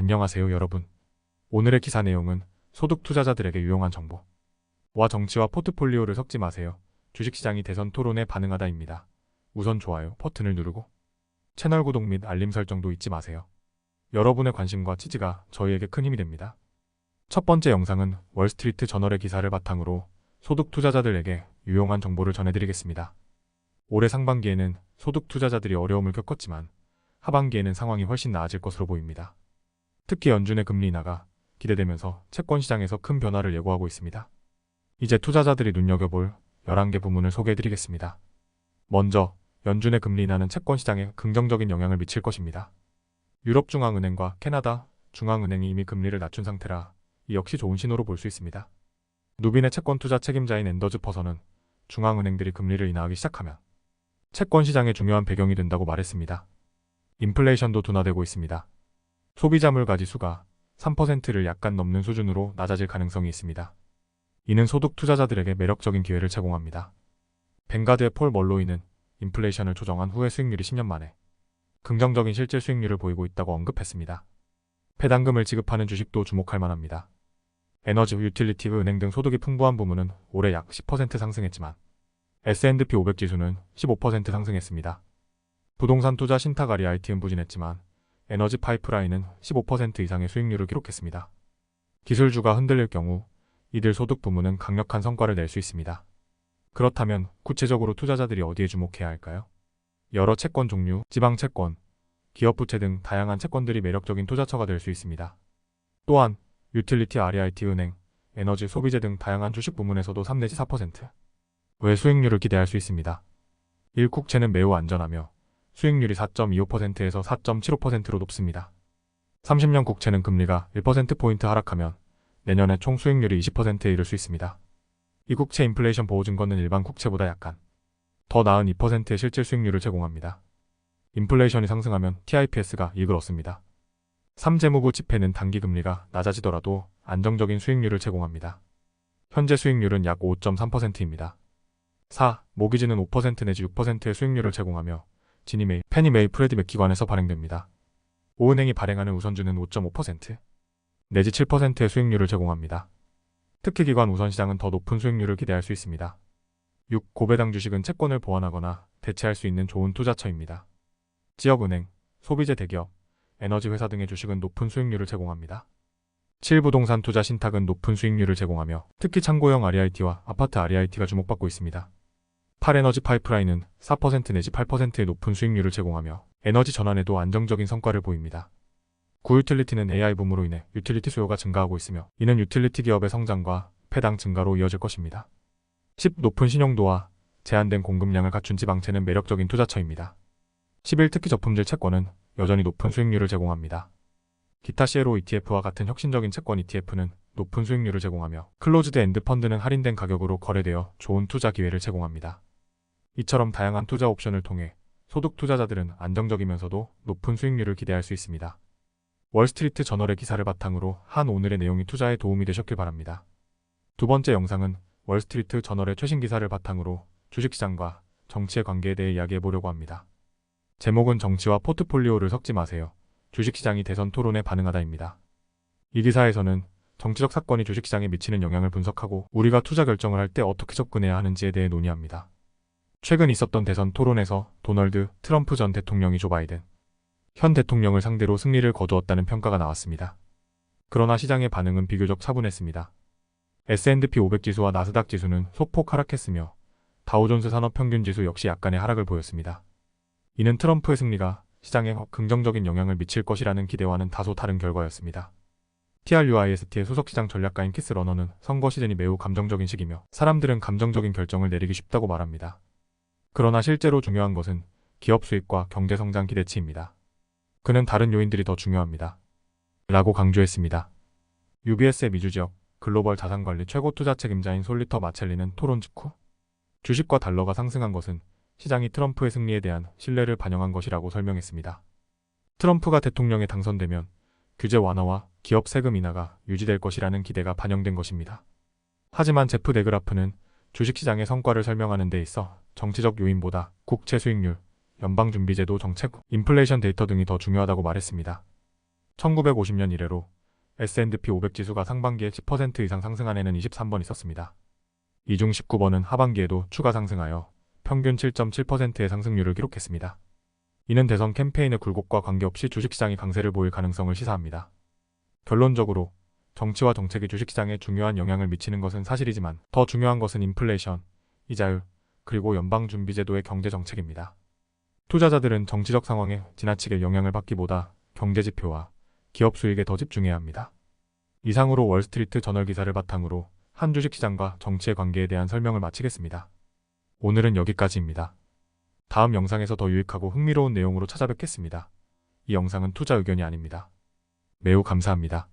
안녕하세요 여러분. 오늘의 기사 내용은 소득 투자자들에게 유용한 정보. 와 정치와 포트폴리오를 섞지 마세요. 주식시장이 대선 토론에 반응하다입니다. 우선 좋아요 버튼을 누르고 채널 구독 및 알림 설정도 잊지 마세요. 여러분의 관심과 지지가 저희에게 큰 힘이 됩니다. 첫 번째 영상은 월스트리트 저널의 기사를 바탕으로 소득 투자자들에게 유용한 정보를 전해드리겠습니다. 올해 상반기에는 소득 투자자들이 어려움을 겪었지만 하반기에는 상황이 훨씬 나아질 것으로 보입니다. 특히 연준의 금리 인하가 기대되면서 채권 시장에서 큰 변화를 예고하고 있습니다. 이제 투자자들이 눈여겨볼 11개 부문을 소개해드리겠습니다. 먼저 연준의 금리 인하는 채권 시장에 긍정적인 영향을 미칠 것입니다. 유럽 중앙은행과 캐나다 중앙은행이 이미 금리를 낮춘 상태라 이 역시 좋은 신호로 볼 수 있습니다. 누빈의 채권 투자 책임자인 앤더즈 퍼서는 중앙은행들이 금리를 인하하기 시작하면 채권 시장의 중요한 배경이 된다고 말했습니다. 인플레이션도 둔화되고 있습니다. 소비자 물가 지 수가 3%를 약간 넘는 수준으로 낮아질 가능성이 있습니다. 이는 소득 투자자들에게 매력적인 기회를 제공합니다. 뱅가드의 폴 멀로이는 인플레이션을 조정한 후의 수익률이 10년 만에 긍정적인 실질 수익률을 보이고 있다고 언급했습니다. 배당금을 지급하는 주식도 주목할 만합니다. 에너지, 유틸리티, 은행 등 소득이 풍부한 부문은 올해 약 10% 상승했지만 S&P 500 지수는 15% 상승했습니다. 부동산 투자 신탁 아리 IT는 부진했지만 에너지 파이프라인은 15% 이상의 수익률을 기록했습니다. 기술주가 흔들릴 경우 이들 소득 부문은 강력한 성과를 낼 수 있습니다. 그렇다면 구체적으로 투자자들이 어디에 주목해야 할까요? 여러 채권 종류, 지방 채권, 기업 부채 등 다양한 채권들이 매력적인 투자처가 될 수 있습니다. 또한 유틸리티 REIT 은행, 에너지 소비재 등 다양한 주식 부문에서도 3 내지 4%의 수익률을 기대할 수 있습니다. 1국채는 매우 안전하며 수익률이 4.25%에서 4.75%로 높습니다. 30년 국채는 금리가 1%포인트 하락하면 내년에 총 수익률이 20%에 이를 수 있습니다. 이 국채 인플레이션 보호 증거는 일반 국채보다 약간 더 나은 2%의 실질 수익률을 제공합니다. 인플레이션이 상승하면 TIPS가 이익을 얻습니다. 3재무부 지폐는 단기 금리가 낮아지더라도 안정적인 수익률을 제공합니다. 현재 수익률은 약 5.3%입니다. 4. 모기지는 5% 내지 6%의 수익률을 제공하며 지니메이, 페니메이, 프레디맥 기관에서 발행됩니다. 오은행이 발행하는 우선주는 5.5% 내지 7%의 수익률을 제공합니다. 특히 기관 우선시장은 더 높은 수익률을 기대할 수 있습니다. 6. 고배당 주식은 채권을 보완하거나 대체할 수 있는 좋은 투자처입니다. 지역은행, 소비재 대기업, 에너지 회사 등의 주식은 높은 수익률을 제공합니다. 7. 부동산 투자 신탁은 높은 수익률을 제공하며 특히 창고형 REIT와 아파트 REIT가 주목받고 있습니다. 8. 에너지 파이프라인은 4% 내지 8%의 높은 수익률을 제공하며 에너지 전환에도 안정적인 성과를 보입니다. 9. 유틸리티는 AI 붐으로 인해 유틸리티 수요가 증가하고 있으며 이는 유틸리티 기업의 성장과 폐당 증가로 이어질 것입니다. 10. 높은 신용도와 제한된 공급량을 갖춘 지방채는 매력적인 투자처입니다. 11. 특히 저품질 채권은 여전히 높은 수익률을 제공합니다. 기타 CLO ETF와 같은 혁신적인 채권 ETF는 높은 수익률을 제공하며 클로즈드 엔드 펀드는 할인된 가격으로 거래되어 좋은 투자 기회를 제공합니다. 이처럼 다양한 투자 옵션을 통해 소득 투자자들은 안정적이면서도 높은 수익률을 기대할 수 있습니다. 월스트리트 저널의 기사를 바탕으로 한 오늘의 내용이 투자에 도움이 되셨길 바랍니다. 두 번째 영상은 월스트리트 저널의 최신 기사를 바탕으로 주식시장과 정치의 관계에 대해 이야기해 보려고 합니다. 제목은 정치와 포트폴리오를 섞지 마세요. 주식시장이 대선 토론에 반응하다입니다. 이 기사에서는 정치적 사건이 주식시장에 미치는 영향을 분석하고 우리가 투자 결정을 할 때 어떻게 접근해야 하는지에 대해 논의합니다. 최근 있었던 대선 토론에서 도널드 트럼프 전 대통령이 조 바이든 현 대통령을 상대로 승리를 거두었다는 평가가 나왔습니다. 그러나 시장의 반응은 비교적 차분했습니다. S&P 500 지수와 나스닥 지수는 소폭 하락했으며 다우존스 산업평균 지수 역시 약간의 하락을 보였습니다. 이는 트럼프의 승리가 시장에 긍정적인 영향을 미칠 것이라는 기대와는 다소 다른 결과였습니다. TRUIST의 소속시장 전략가인 키스 러너는 선거 시즌이 매우 감정적인 시기며 사람들은 감정적인 결정을 내리기 쉽다고 말합니다. 그러나 실제로 중요한 것은 기업 수익과 경제 성장 기대치입니다. 그는 다른 요인들이 더 중요합니다. 라고 강조했습니다. UBS의 미주지역 글로벌 자산관리 최고 투자 책임자인 솔리터 마첼리는 토론 직후 주식과 달러가 상승한 것은 시장이 트럼프의 승리에 대한 신뢰를 반영한 것이라고 설명했습니다. 트럼프가 대통령에 당선되면 규제 완화와 기업 세금 인하가 유지될 것이라는 기대가 반영된 것입니다. 하지만 제프 데그라프는 주식시장의 성과를 설명하는 데 있어 정치적 요인보다 국채 수익률, 연방준비제도 정책, 인플레이션 데이터 등이 더 중요하다고 말했습니다. 1950년 이래로 S&P 500 지수가 상반기에 10% 이상 상승한 해는 23번 있었습니다. 이 중 19번은 하반기에도 추가 상승하여 평균 7.7%의 상승률을 기록했습니다. 이는 대선 캠페인의 굴곡과 관계없이 주식시장이 강세를 보일 가능성을 시사합니다. 결론적으로 정치와 정책이 주식시장에 중요한 영향을 미치는 것은 사실이지만 더 중요한 것은 인플레이션, 이자율, 그리고 연방준비제도의 경제정책입니다. 투자자들은 정치적 상황에 지나치게 영향을 받기보다 경제지표와 기업 수익에 더 집중해야 합니다. 이상으로 월스트리트 저널 기사를 바탕으로 한 주식시장과 정치의 관계에 대한 설명을 마치겠습니다. 오늘은 여기까지입니다. 다음 영상에서 더 유익하고 흥미로운 내용으로 찾아뵙겠습니다. 이 영상은 투자 의견이 아닙니다. 매우 감사합니다.